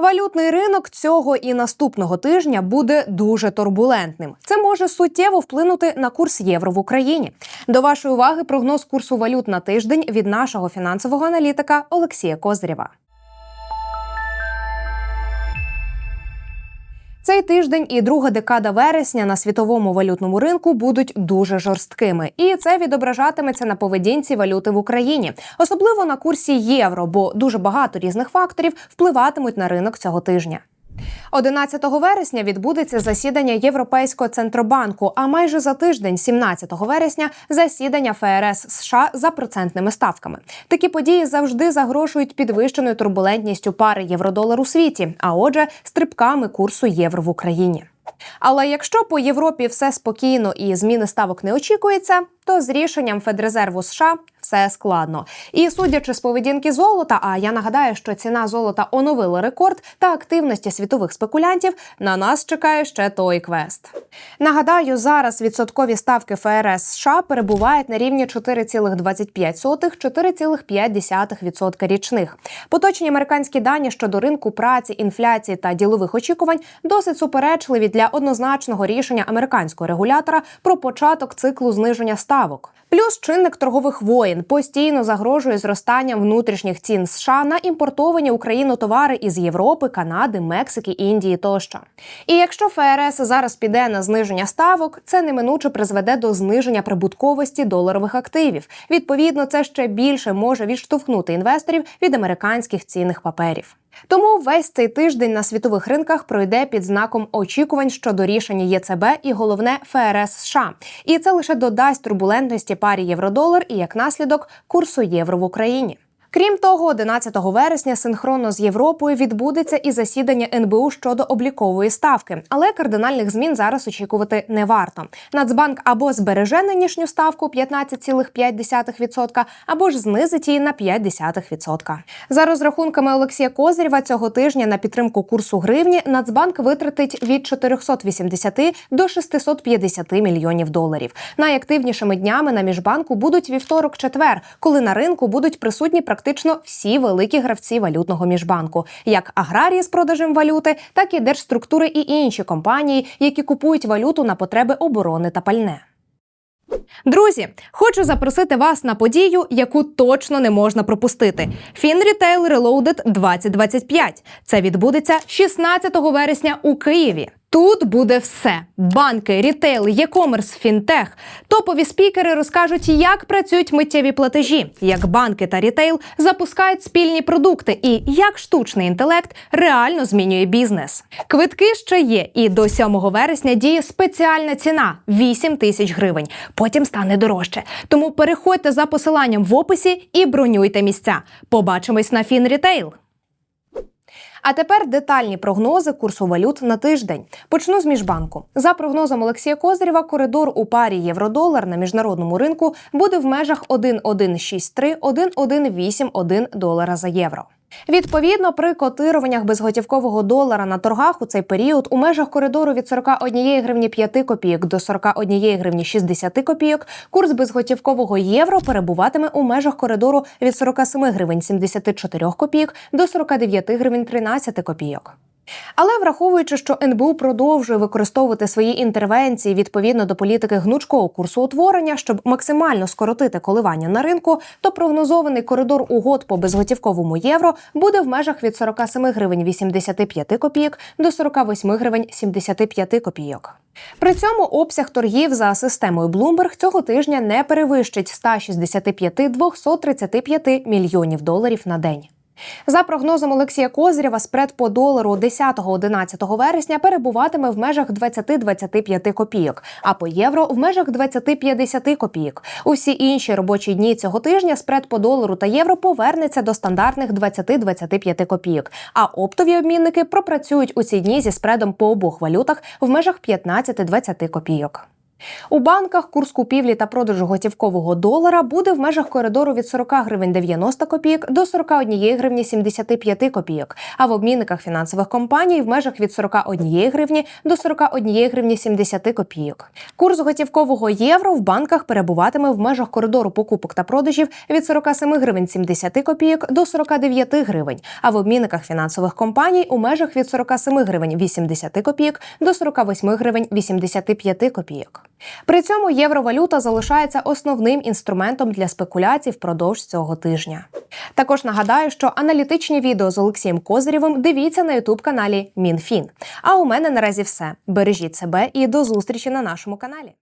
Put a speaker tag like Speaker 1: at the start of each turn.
Speaker 1: Валютний ринок цього і наступного тижня буде дуже турбулентним. Це може суттєво вплинути на курс євро в Україні. До вашої уваги прогноз курсу валют на тиждень від нашого фінансового аналітика Олексія Козирєва. Цей тиждень і друга декада вересня на світовому валютному ринку будуть дуже жорсткими, і це відображатиметься на поведінці валюти в Україні, особливо на курсі євро, бо дуже багато різних факторів впливатимуть на ринок цього тижня. 11 вересня відбудеться засідання Європейського центробанку. А майже за тиждень, 17 вересня, засідання ФРС США за процентними ставками. Такі події завжди загрожують підвищеною турбулентністю пари євро-долар у світі, а отже, стрибками курсу євро в Україні. Але якщо по Європі все спокійно і зміни ставок не очікується, то з рішенням Федрезерву США все складно. І судячи з поведінки золота, а я нагадаю, що ціна золота оновила рекорд та активності світових спекулянтів, на нас чекає ще той квест. Нагадаю, зараз відсоткові ставки ФРС США перебувають на рівні 4,25-4,5% річних. Поточні американські дані щодо ринку праці, інфляції та ділових очікувань досить суперечливі для однозначного рішення американського регулятора про початок циклу зниження ставок. Плюс чинник торгових воєн постійно загрожує зростанням внутрішніх цін США на імпортовані Україну товари із Європи, Канади, Мексики, Індії тощо. І якщо ФРС зараз піде на зниження ставок, це неминуче призведе до зниження прибутковості доларових активів. Відповідно, це ще більше може відштовхнути інвесторів від американських цінних паперів. Тому весь цей тиждень на світових ринках пройде під знаком очікувань щодо рішення ЄЦБ і головне ФРС США. І це лише додасть турбулентності парі євро-долар і як наслідок курсу євро в Україні. Крім того, 11 вересня синхронно з Європою відбудеться і засідання НБУ щодо облікової ставки, але кардинальних змін зараз очікувати не варто. Нацбанк або збереже нинішню ставку 15,5%, або ж знизить її на 0,5%. За розрахунками Олексія Козирєва, цього тижня на підтримку курсу гривні Нацбанк витратить від 480 до 650 мільйонів доларів. Найактивнішими днями на міжбанку будуть вівторок-четвер, коли на ринку будуть присутні практично всі великі гравці валютного міжбанку, як аграрії з продажем валюти, так і держструктури і інші компанії, які купують валюту на потреби оборони та пальне. Друзі, хочу запросити вас на подію, яку точно не можна пропустити. FinRetail Reloaded 2025. Це відбудеться 16 вересня у Києві. Тут буде все: банки, рітейл, e-commerce, фінтех. Топові спікери розкажуть, як працюють миттєві платежі, як банки та рітейл запускають спільні продукти, і як штучний інтелект реально змінює бізнес. Квитки ще є, і до 7 вересня діє спеціальна ціна 8 тисяч гривень. Потім стане дорожче. Тому переходьте за посиланням в описі і бронюйте місця. Побачимось на FinRetail. А тепер детальні прогнози курсу валют на тиждень. Почну з міжбанку. За прогнозом Олексія Козирєва, коридор у парі євро-долар на міжнародному ринку буде в межах 1,163-1,181 долара за євро. Відповідно, при котируваннях безготівкового долара на торгах у цей період у межах коридору від 41 гривні 5 копійок до 41 гривні 60 копійок курс безготівкового євро перебуватиме у межах коридору від 47 гривень 74 копійок до 49 гривень 13 копійок. Але враховуючи, що НБУ продовжує використовувати свої інтервенції відповідно до політики гнучкого курсу утворення, щоб максимально скоротити коливання на ринку, то прогнозований коридор угод по безготівковому євро буде в межах від 47 гривень 85 копійок до 48 гривень 75 копійок. При цьому обсяг торгів за системою Bloomberg цього тижня не перевищить 165-235 мільйонів доларів на день. За прогнозом Олексія Козирєва, спред по долару 10-11 вересня перебуватиме в межах 20-25 копійок, а по євро в межах 20-50 копійок. Усі інші робочі дні цього тижня спред по долару та євро повернеться до стандартних 20-25 копійок. А оптові обмінники пропрацюють у ці дні зі спредом по обох валютах в межах 15-20 копійок. У банках курс купівлі та продажу готівкового долара буде в межах коридору від 40 гривень 90 копійок до 41 гривні 75 копійок, а в обмінниках фінансових компаній в межах від 41 гривні до 41 гривні 70 копійок. Курс готівкового євро в банках перебуватиме в межах коридору покупок та продажів від 47 гривень 70 копійок до 49 гривень, а в обмінниках фінансових компаній у межах від 47 гривень 80 копійок до 48 гривень 85 копійок. При цьому євровалюта залишається основним інструментом для спекуляцій впродовж цього тижня. Також нагадаю, що аналітичні відео з Олексієм Козирєвим дивіться на ютуб каналі МінФін. А у мене наразі все. Бережіть себе і до зустрічі на нашому каналі.